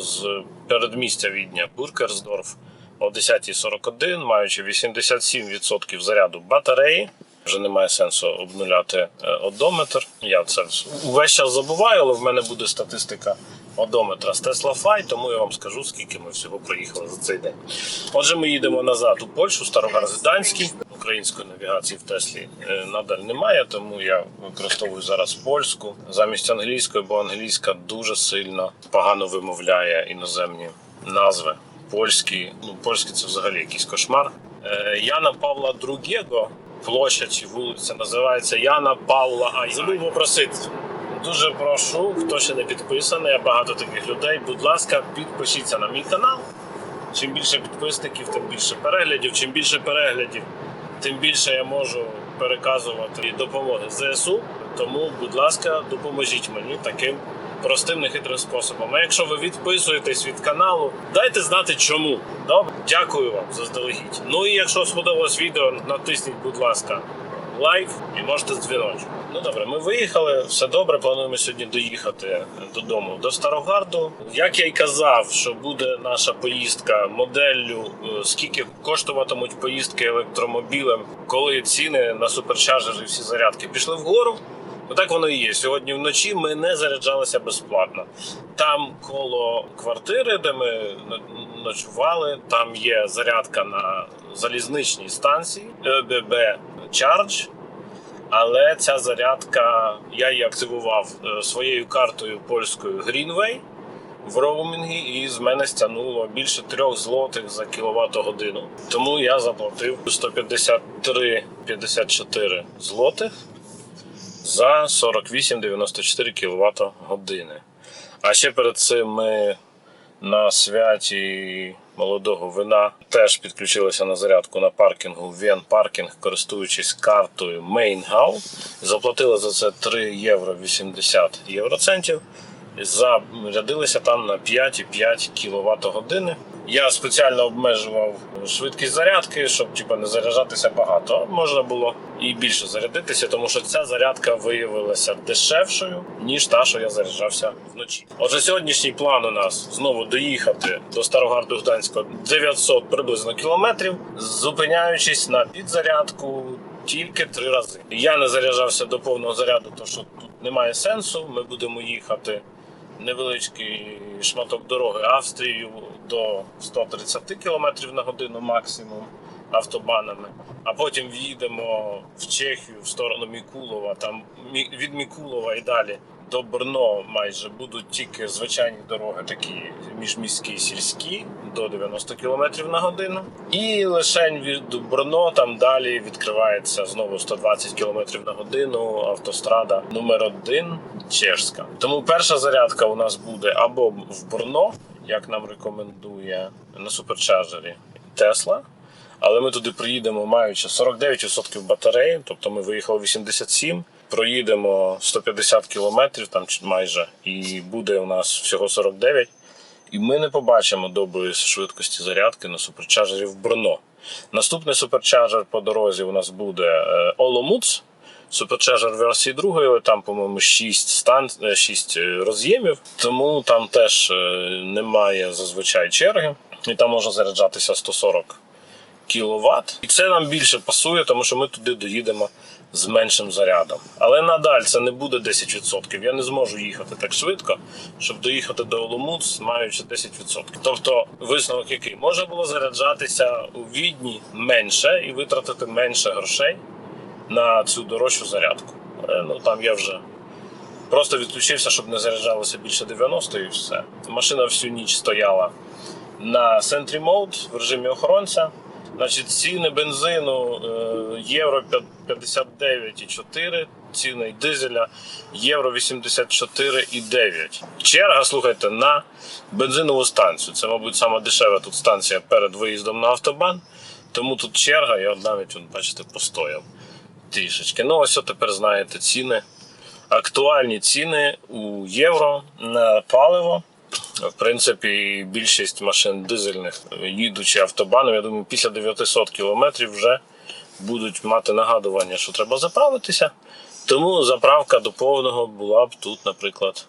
з передмістя Відня Буркерсдорф о 10.41, маючи 87% заряду батареї. Вже немає сенсу обнуляти е, одометр. Я це увесь час забуваю, але в мене буде статистика одометра з Tesla Fi, тому я вам скажу, скільки ми всього проїхали за цей день. Отже, ми їдемо назад у Польщу, Старогарзданський. Української навігації в Теслі е, надаль немає, тому я використовую зараз польську замість англійської, бо англійська дуже сильно погано вимовляє іноземні назви. Польські, ну польський це взагалі якийсь кошмар. Е, Яна Павла II, площа чи вулиця називається Яна Павла А. Забув попросити. Дуже прошу, хто ще не підписаний, а багато таких людей. Будь ласка, підпишіться на мій канал. Чим більше підписників, тим більше переглядів. Чим більше переглядів, тим більше я можу переказувати допомоги ЗСУ. Тому, будь ласка, допоможіть мені таким простим нехитрим способом. А якщо ви відписуєтесь від каналу, дайте знати чому. Добре, дякую вам заздалегідь. Ну і якщо сподобалось відео, натисніть, будь ласка, лайк і можете дзвіночок. Ну добре, ми виїхали, все добре. Плануємо сьогодні доїхати додому до Старогарду. Як я й казав, що буде наша поїздка моделлю, е, скільки коштуватимуть поїздки електромобілем, коли ціни на суперчарджери і всі зарядки пішли вгору. Отак воно і є. Сьогодні вночі ми не заряджалися безплатно. Там коло квартири, де ми ночували, там є зарядка на залізничній станції ÖBB Charge. Але ця зарядка я її активував е, своєю картою польською Greenway в роумінгі, і з мене стягнуло більше 3 злотих за кіловат годину. Тому я заплатив 153,54 злотих за 48,94 кВт години. А ще перед цим ми на святі молодого вина теж підключилися на зарядку на паркінгу Вен Паркінг, користуючись картою Mainhau. Заплатили за це 3 євро 80 євроцентів. Зарядилися там на 5,5 кВт години. Я спеціально обмежував швидкість зарядки, щоб типу, не заряджатися багато. Можна було і більше зарядитися, тому що ця зарядка виявилася дешевшою, ніж та, що я заряджався вночі. Отже, сьогоднішній план у нас знову доїхати до Старогарду Гданського 900 приблизно кілометрів, зупиняючись на підзарядку тільки три рази. Я не заряджався до повного заряду, тому що тут немає сенсу. Ми будемо їхати невеличкий шматок дороги Австрією до 130 км на годину максимум автобанами, а потім в'їдемо в Чехію в сторону Мікулова. Там від Мікулова і далі до Брно майже будуть тільки звичайні дороги, такі міжміські сільські до 90 км на годину. І лише від Брно там далі відкривається знову 120 км на годину автострада номер 1 чешська. Тому перша зарядка у нас буде або в Брно, як нам рекомендує на суперчарджері Тесла. Але ми туди приїдемо, маючи 49% батареї, тобто ми виїхали 87, проїдемо 150 кілометрів, там майже, і буде у нас всього 49. І ми не побачимо доброї швидкості зарядки на суперчарджері в Брно. Наступний суперчарджер по дорозі у нас буде е, Оломуц. Суперчарджер версії другої, там, по-моєму, 6 стан... 6 роз'ємів, тому там теж е, немає зазвичай черги, і там можна заряджатися 140 кВт. І це нам більше пасує, тому що ми туди доїдемо з меншим зарядом. Але надаль це не буде 10%. Я не зможу їхати так швидко, щоб доїхати до Оломуц, маючи 10%. Тобто, висновок який може було заряджатися у відні менше і витратити менше грошей на цю дорожчу зарядку. Ну там я вже. Просто відключився, щоб не заряджалося більше 90 і все. Машина всю ніч стояла на Sentry Mode в режимі охоронця. Значить, ціни бензину е, євро 59,4, ціни дизеля євро 84,9. Черга, слухайте, на бензинову станцію. Це, мабуть, сама дешева тут станція перед виїздом на автобан. Тому тут черга, я навіть, бачите, постояв трішечки. Ну, ось тепер знаєте ціни. Актуальні ціни у євро на паливо. В принципі, більшість машин дизельних, їдучи автобаном, я думаю, після 900 кілометрів вже будуть мати нагадування, що треба заправитися. Тому заправка до повного була б тут, наприклад,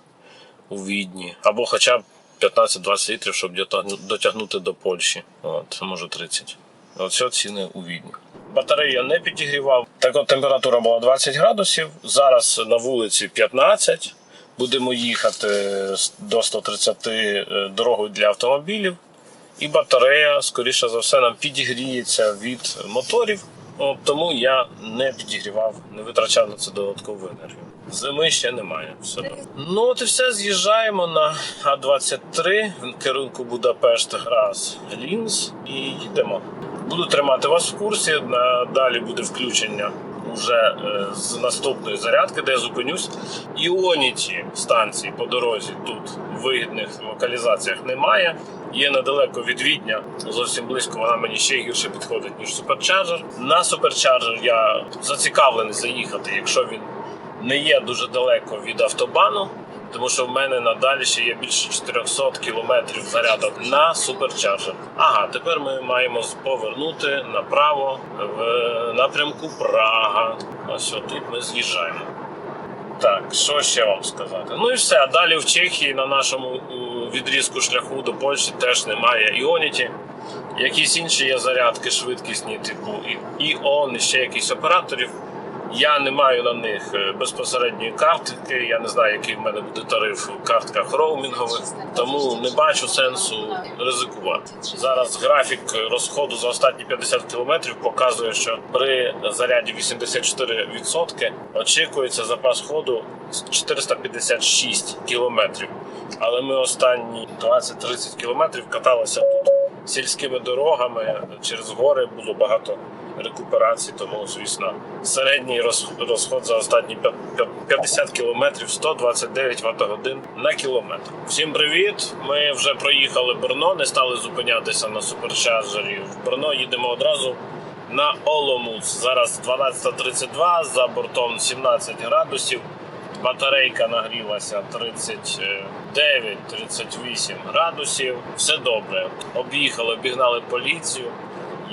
у Відні. Або хоча б 15-20 літрів, щоб дотягнути до Польщі. От, може 30. Оце ціни у Відні. Батарею я не підігрівав. Так от температура була 20 градусів. Зараз на вулиці 15. Будемо їхати до 130 е, дорогою для автомобілів. І батарея, скоріше за все, нам підігріється від моторів. От, тому я не підігрівав, не витрачав на це додаткову енергію. Зими ще немає. Все. Ну от і все, з'їжджаємо на А23 в керунку Будапешт, Грас, Лінз і їдемо. Буду тримати вас в курсі. Далі буде включення уже е, з наступної зарядки, де я зупинюсь. Іоніті станції по дорозі тут в вигідних локалізаціях немає. Є недалеко від Відня, зовсім близько вона мені ще гірше підходить, ніж суперчарджер. На суперчарджер я зацікавлений заїхати, якщо він не є дуже далеко від автобану, тому що в мене надалі ще є більше 400 кілометрів зарядок на суперчарджер. Ага, тепер ми маємо повернути направо в напрямку Прага. Ось тут ми з'їжджаємо. Так, що ще вам сказати? Ну і все. А далі в Чехії на нашому відрізку шляху до Польщі теж немає Іоніті. Якісь інші є зарядки швидкісні, типу І- Іон, і ще якісь операторів. Я не маю на них е, безпосередньої картки. Я не знаю, який в мене буде тариф в картках роумінгових, тому не бачу сенсу ризикувати. Зараз графік розходу за останні 50 кілометрів показує, що при заряді 84% очікується запас ходу 456 кілометрів. Але ми останні 20-30 кілометрів каталися тут сільськими дорогами через гори було багато рекуперацій, тому звісно середній розход за останні п'ят- п'ят- 50 кілометрів 129 Вт на кілометр. Всім привіт! Ми вже проїхали Брно, не стали зупинятися на суперчарджері. В Брно їдемо одразу на Оломуц. Зараз 12.32, за бортом 17 градусів. Батарейка нагрілася 39-38 градусів. Все добре. Об'їхали, обігнали поліцію.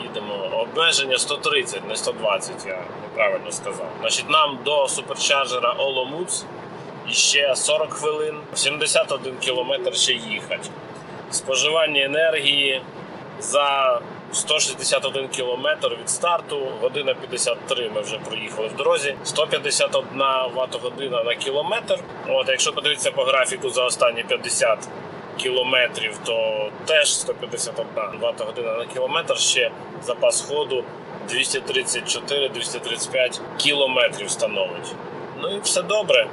Їдемо. Обмеження 130, не 120, я неправильно сказав. Значить, нам до суперчарджера Оломуц ще 40 хвилин, 71 кілометр ще їхати. Споживання енергії за 161 кілометр від старту, година 53 ми вже проїхали в дорозі, 151 Вт година на кілометр. От, якщо подивитися по графіку за останні 50 кілометрів, то теж 151 Вт година на кілометр, ще запас ходу 234-235 кілометрів становить. Ну і все добре.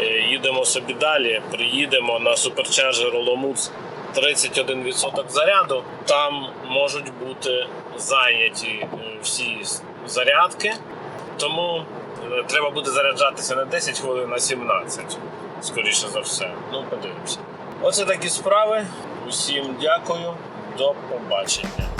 Е, Їдемо собі далі, приїдемо на суперчарджер Оломуц 31% заряду. Там можуть бути зайняті е, всі зарядки, тому е, треба буде заряджатися не 10 хвилин, а 17, скоріше за все. Ну, подивимося. Оце такі справи. Усім дякую, до побачення.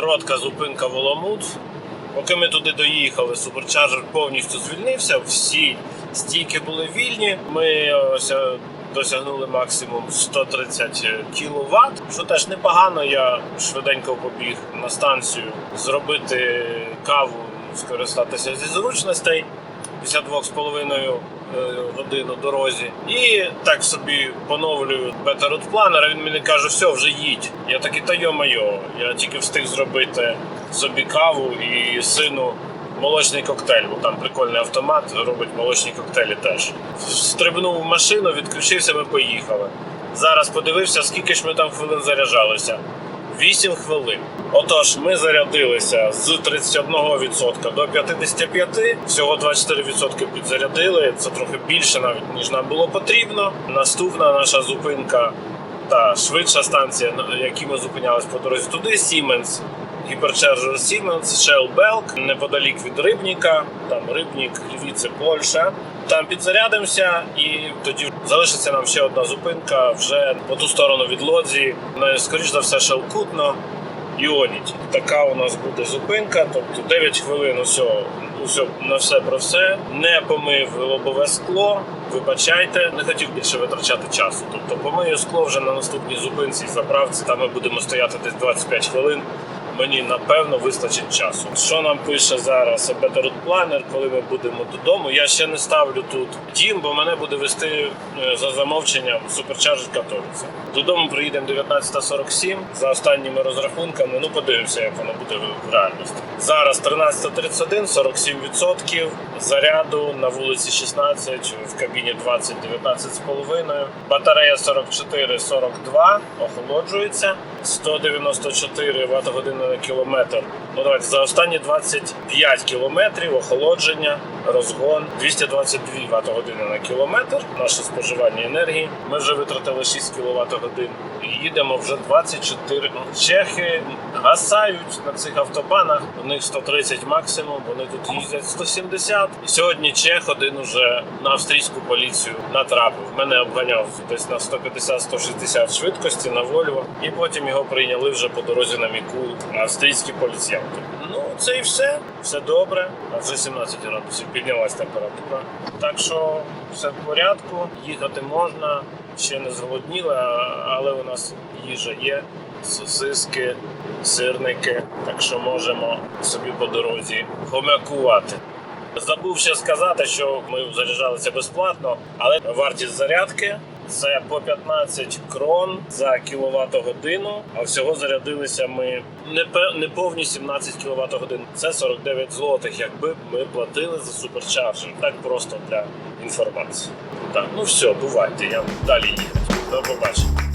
Коротка зупинка в Оламут. Поки ми туди доїхали, суперчарджер повністю звільнився, всі стійки були вільні. Ми ось е, досягнули максимум 130 кВт, що теж непогано. Я швиденько побіг на станцію зробити каву, скористатися зі зручностей. 52,5 е, годин у дорозі. І так собі поновлюю бета-рут. Він мені каже, все, вже їдь. Я такий, та йо-майо, я тільки встиг зробити собі каву і сину молочний коктейль, бо там прикольний автомат, робить молочні коктейлі теж. Стрибнув в машину, відключився, ми поїхали. Зараз подивився, скільки ж ми там хвилин заряджалися. 8 хвилин. Отож, ми зарядилися з 31% до 55%, всього 24% підзарядили. Це трохи більше навіть ніж нам було потрібно. Наступна наша зупинка та швидша станція, на якій ми зупинялись по дорозі туди. Siemens. Гіперчарджер Siemens, Shell Belk, неподалік від Рибніка, там Рибнік, Львіце, Польща. Там підзарядимося, і тоді залишиться нам ще одна зупинка вже по ту сторону від Лодзі. Ну, Скоріш за все, Шелкутно. Іоніті. Така у нас буде зупинка, тобто 9 хвилин усе, усе на все про все. Не помив лобове скло. Вибачайте, не хотів більше витрачати часу. Тобто помию скло вже на наступній зупинці заправці. Там ми будемо стояти десь 25 хвилин. Мені напевно вистачить часу. Що нам пише зараз Better Planner, коли ми будемо додому? Я ще не ставлю тут дім, бо мене буде вести е, за замовченням суперчарджер Катовіця. Додому приїдемо 19.47 за останніми розрахунками. Ну подивимося, як воно буде в реальності. Зараз 13.31, 47% заряду на вулиці 16, в кабіні 20, 19,5. Батарея 44, 42, охолоджується. 194 Вт години на кілометр. Ну давайте за останні 25 кілометрів охолодження, розгон 222 Вт години на кілометр. Наше споживання енергії. Ми вже витратили 6 кВт годин і їдемо вже 24. Ну, Чехи гасають на цих автобанах. У них 130 максимум. Вони тут їздять 170. І сьогодні чех один уже на австрійську поліцію натрапив. Мене обганяв десь на 150-160 швидкості на Вольво, і потім його прийняли вже по дорозі на Міку австрійські поліціянти. Ну це і все. Все добре. А вже 17 градусів піднялась температура. Так що все в порядку, їхати можна. Ще не зголодніли, але у нас їжа є. Сосиски, сирники, так що можемо собі по дорозі хомякувати. Забув ще сказати, що ми заряджалися безплатно, але вартість зарядки це по 15 крон за кіловат годину. А всього зарядилися ми не не повні 17 кВт годин. Це 49 злотих, якби ми платили за суперчарджер. Так просто для інформації. Так, ну все, бувайте. Я далі їду. До побачення.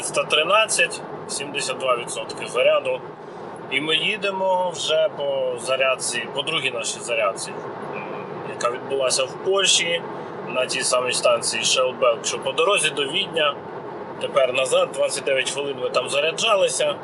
Всім привіт! Ми вже в Польщі. Зараз 15.13. 72% заряду. І ми їдемо вже по зарядці, по другій нашій зарядці, яка відбулася в Польщі на тій самій станції Shell що по дорозі до Відня. Тепер назад 29 хвилин ми там заряджалися.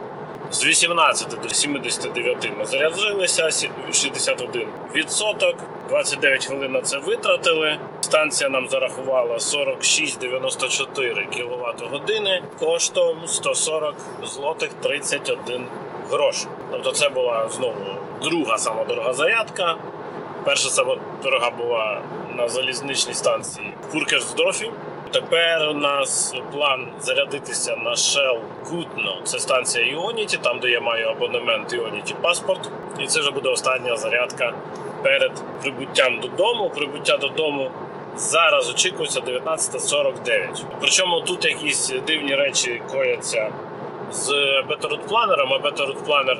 З 18 до 79 ми заряджилися, сі- 61 відсоток. 29 хвилин на це витратили. Станція нам зарахувала 46,94 кВт години коштом 140 злотих 31 грош. Тобто це була знову друга сама дорога зарядка. Перша сама дорога була на залізничній станції в Куркерсдорфі. Тепер у нас план зарядитися на Shell Кутно. Це станція Іоніті, там де я маю абонемент Іоніті паспорт. І це вже буде остання зарядка перед прибуттям додому. Прибуття додому зараз очікується 19.49. Причому тут якісь дивні речі кояться з Betterroot планером, а Betterroot планер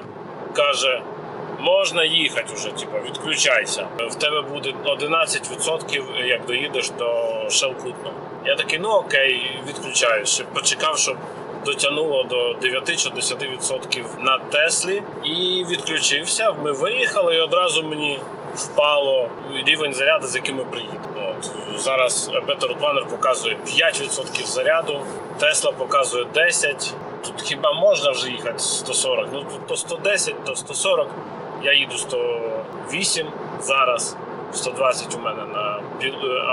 каже. Можна їхати вже, типу, відключайся. В тебе буде 11%, як доїдеш до Шелкутно. Я такий, ну окей, відключаюсь. Ще Почекав, щоб дотягнуло до 9 чи 10% на Теслі і відключився. Ми виїхали, і одразу мені впало рівень заряду, з яким ми приїдемо. От зараз Better Planner показує 5% заряду, Тесла показує 10%. Тут хіба можна вже їхати 140? Ну тут то 110, то 140. Я їду 108 зараз. 120 у мене на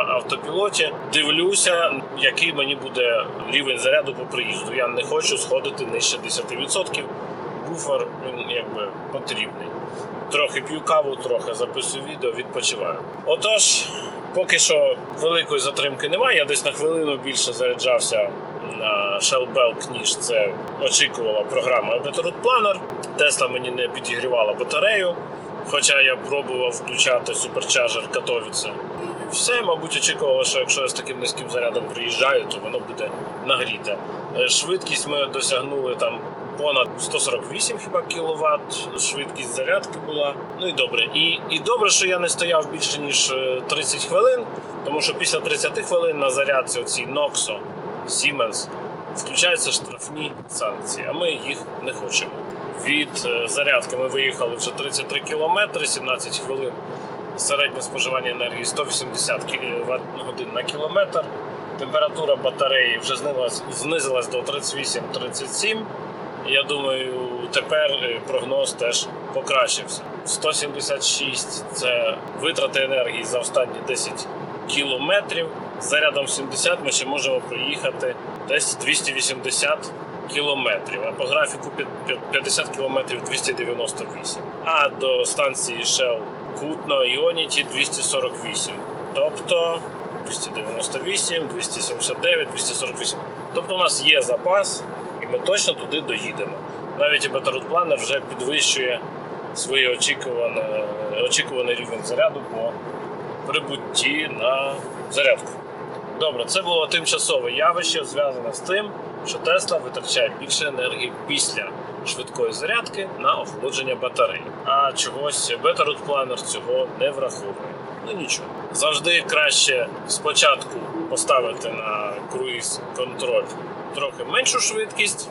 автопілоті. Дивлюся, який мені буде рівень заряду по приїзду. Я не хочу сходити нижче 10%. Буфер він якби потрібний. Трохи п'ю каву, трохи записую відео, відпочиваю. Отож, поки що великої затримки немає. Я десь на хвилину більше заряджався на Shell Belk, ніж це очікувала програма Betterroot Planner. Тесла мені не підігрівала батарею. Хоча я пробував включати суперчарджер Катовіце. Все, мабуть, очікувало, що якщо я з таким низьким зарядом приїжджаю, то воно буде нагріте. Е, Швидкість ми досягнули там понад 148 хіба кіловат. Швидкість зарядки була. Ну і добре. І, і добре, що я не стояв більше ніж е, 30 хвилин, тому що після 30 хвилин на зарядці оцій Noxo Siemens включаються штрафні санкції, а ми їх не хочемо. Від е, зарядки ми виїхали вже 33 кілометри, 17 хвилин. Середнє споживання енергії 180 кВт годин на кілометр. Температура батареї вже знизилась, знизилась до 38-37. Я думаю, тепер е, прогноз теж покращився. 176 це витрати енергії за останні 10 кілометрів. Зарядом 70 ми ще можемо проїхати десь 280 кілометрів. А по графіку під- під 50 кілометрів 298. А до станції Shell Кутно Іоніті 248. Тобто 298, 279, 248. Тобто у нас є запас, і ми точно туди доїдемо. Навіть і Planner вже підвищує свій очікуваний рівень заряду по прибутті на зарядку. Добре, це було тимчасове явище, зв'язане з тим, що Тесла витрачає більше енергії після швидкої зарядки на охолодження батареї. А чогось Betterroot Planner цього не враховує. Ну нічого. Завжди краще спочатку поставити на круїз контроль трохи меншу швидкість,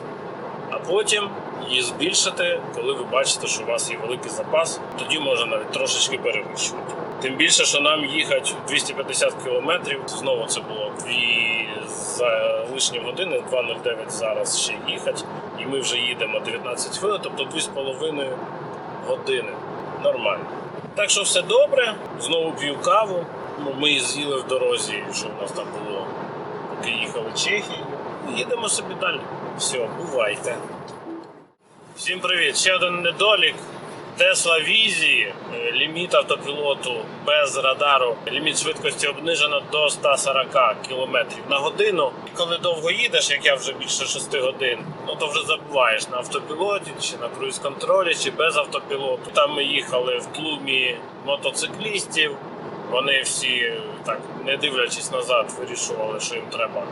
а потім її збільшити, коли ви бачите, що у вас є великий запас, тоді можна навіть трошечки перевищувати. Тим більше, що нам їхати 250 кілометрів, знову це було дві за лишні години, 2.09 зараз ще їхати, і ми вже їдемо 19 хвилин, тобто 2,5 години. Нормально. Так що все добре, знову п'ю каву. Ну, Ми з'їли в дорозі, що в нас там було, поки їхали в Чехію. Їдемо собі далі. Все, бувайте. Всім привіт! Ще один недолік. Tesla Візі, е, ліміт автопілоту без радару, ліміт швидкості обнижено до 140 км на годину. І коли довго їдеш, як я вже більше 6 годин, ну то вже забуваєш на автопілоті, чи на круїз-контролі, чи без автопілоту. Там ми їхали в тлумі мотоциклістів. Вони всі, так не дивлячись назад, вирішували, що їм треба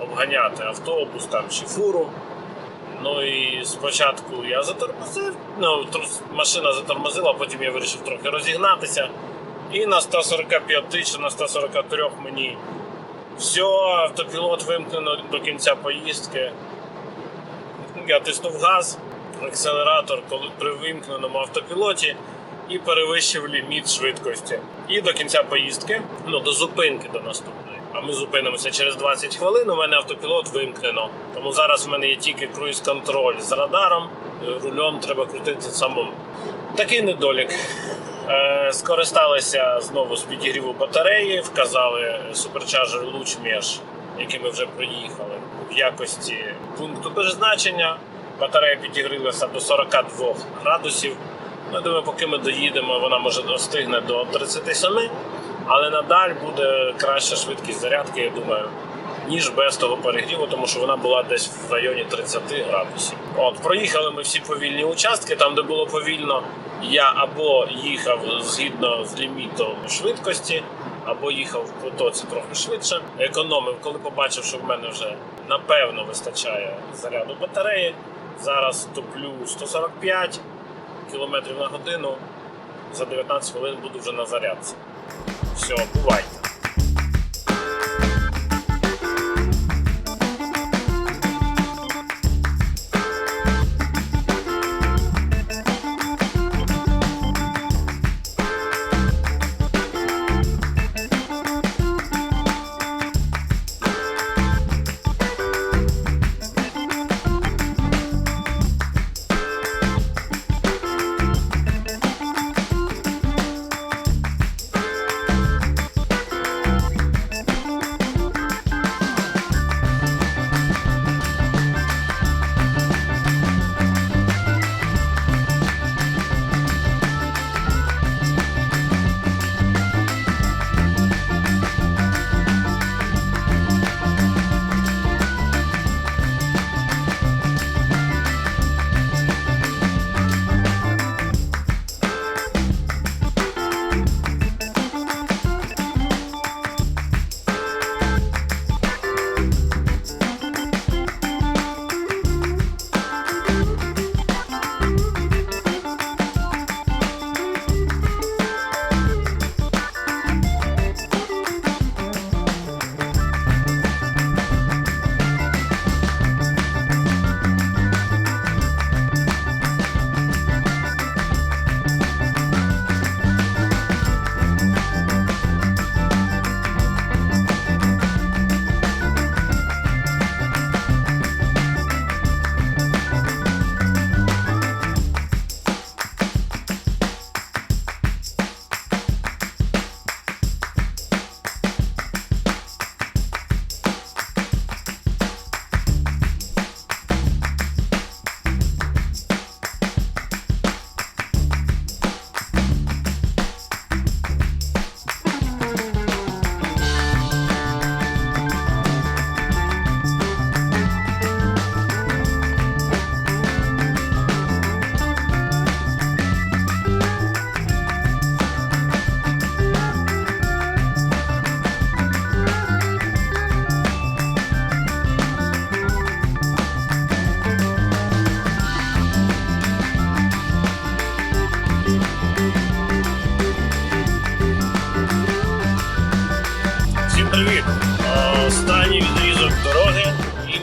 обганяти автобус там чи фуру. Ну і спочатку я затормозив, ну машина затормозила, потім я вирішив трохи розігнатися. І на 145 чи на 143 мені все, автопілот вимкнено до кінця поїздки. Я тиснув газ, акселератор при вимкненому автопілоті і перевищив ліміт швидкості. І до кінця поїздки, ну до зупинки до наступної. А ми зупинимося через 20 хвилин. У мене автопілот вимкнено. Тому зараз в мене є тільки круїз-контроль з радаром. Е, Рульом треба крутити самому. Такий недолік. Е, Скористалися знову з підігріву батареї, вказали суперчарджер луч між, який ми вже проїхали в якості пункту призначення. Батарея підігрілася до 42 градусів. Ми думаю, поки ми доїдемо, вона може достигне до 37, але надаль буде краща швидкість зарядки, я думаю, ніж без того перегріву, тому що вона була десь в районі 30 градусів. От проїхали ми всі повільні участки, там, де було повільно, я або їхав згідно з лімітом швидкості, або їхав в потоці трохи швидше. Економив, коли побачив, що в мене вже напевно вистачає заряду батареї. Зараз топлю 145 км на годину. За 19 хвилин буду вже на зарядці. Все, бувайте. Всім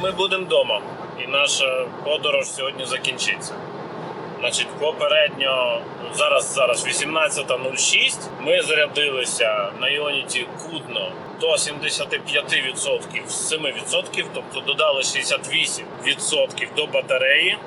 ми будемо вдома. І наша подорож сьогодні закінчиться. Значить, попередньо зараз зараз 18.06. Ми зарядилися на Іоніті Кудно до 75% з 7%, тобто додали 68% до батареї.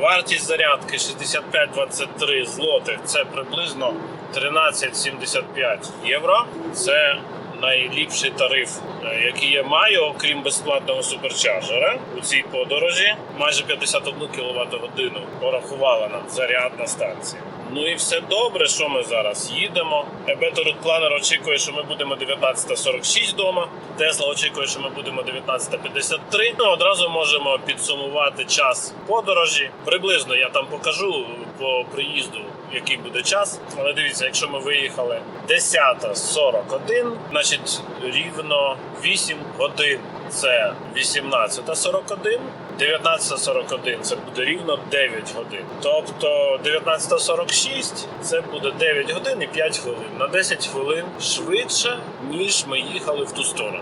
Вартість зарядки 65,23 злотих. Це приблизно 13,75 євро. Це найліпший тариф, е, який я маю, окрім безплатного суперчарджера у цій подорожі. Майже 51 кВт годину порахувала нам зарядна станція. Ну і все добре, що ми зараз їдемо. Route Planner очікує, що ми будемо 19.46 вдома. Тесла очікує, що ми будемо 19.53. Ну, одразу можемо підсумувати час подорожі. Приблизно я там покажу по приїзду, який буде час. Але дивіться, якщо ми виїхали 10.41, значить рівно 8 годин це 18.41. 19.41 це буде рівно 9 годин. Тобто 19.46 це буде 9 годин і 5 хвилин. На 10 хвилин швидше, ніж ми їхали в ту сторону.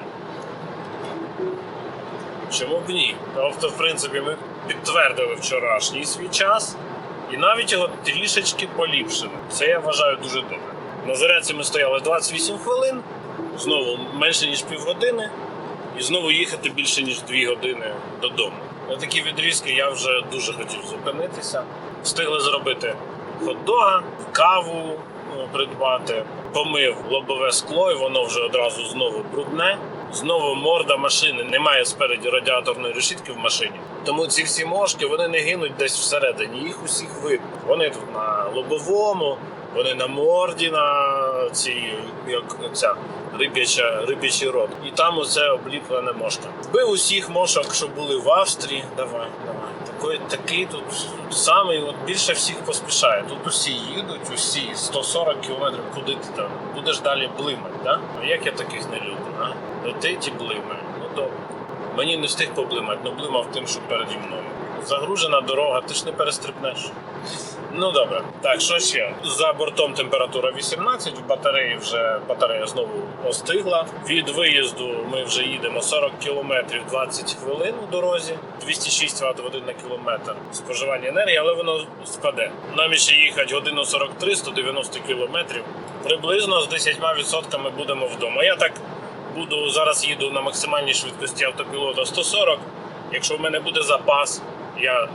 Чому б ні? Тобто, в принципі, ми підтвердили вчорашній свій час і навіть його трішечки поліпшили. Це я вважаю дуже добре. На зарядці ми стояли 28 хвилин, знову менше ніж півгодини, і знову їхати більше ніж 2 години додому. На такі відрізки я вже дуже хотів зупинитися. Встигли зробити хот-дога, каву ну, придбати, помив лобове скло, і воно вже одразу знову брудне. Знову морда машини, немає спереді радіаторної решітки в машині. Тому ці всі мошки вони не гинуть десь всередині. Їх усіх видно. Вони тут на лобовому, вони на морді, на цій, як ця риб'яча, риб'ячий рот. І там оце обліплене мошка. Вбив усіх мошок, що були в Австрії. Давай, давай. Такий, такий тут самий, от більше всіх поспішає. Тут усі їдуть, усі 140 кілометрів, куди ти там будеш далі блимати, да? А як я таких не люблю? Ну ти ті блимає. Ну добре. Мені не встиг поблимати, ну блимав тим, що переді мною. Загружена дорога, ти ж не перестрибнеш. Ну добре. Так, що ще? За бортом температура 18, в батареї вже батарея знову остигла. Від виїзду ми вже їдемо 40 кілометрів 20 хвилин у дорозі, 206 Вт годин на кілометр споживання енергії, але воно спаде. Нам ще їхати годину 43, 190 кілометрів. Приблизно з 10% будемо вдома. Я так буду зараз їду на максимальній швидкості автопілота 140. Якщо в мене буде запас, я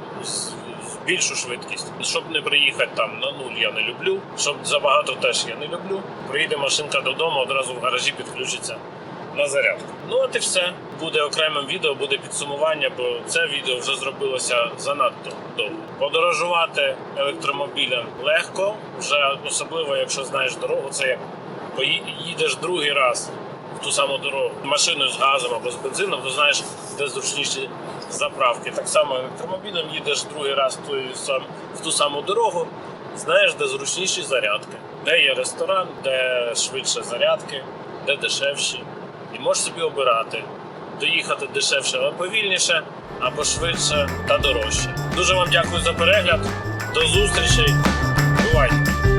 збільшу швидкість. Щоб не приїхати там на нуль, я не люблю. Щоб забагато теж я не люблю. Приїде машинка додому, одразу в гаражі підключиться на зарядку. Ну от і все. Буде окремим відео, буде підсумування, бо це відео вже зробилося занадто довго. Подорожувати електромобілем легко, вже особливо, якщо знаєш дорогу, це як пої- їдеш другий раз в ту саму дорогу машиною з газом або з бензином, то знаєш, де зручніші заправки. Так само електромобілем їдеш другий раз в ту, саму дорогу, знаєш, де зручніші зарядки, де є ресторан, де швидше зарядки, де дешевші. І можеш собі обирати, доїхати дешевше, але повільніше, або швидше та дорожче. Дуже вам дякую за перегляд. До зустрічей. Бувайте!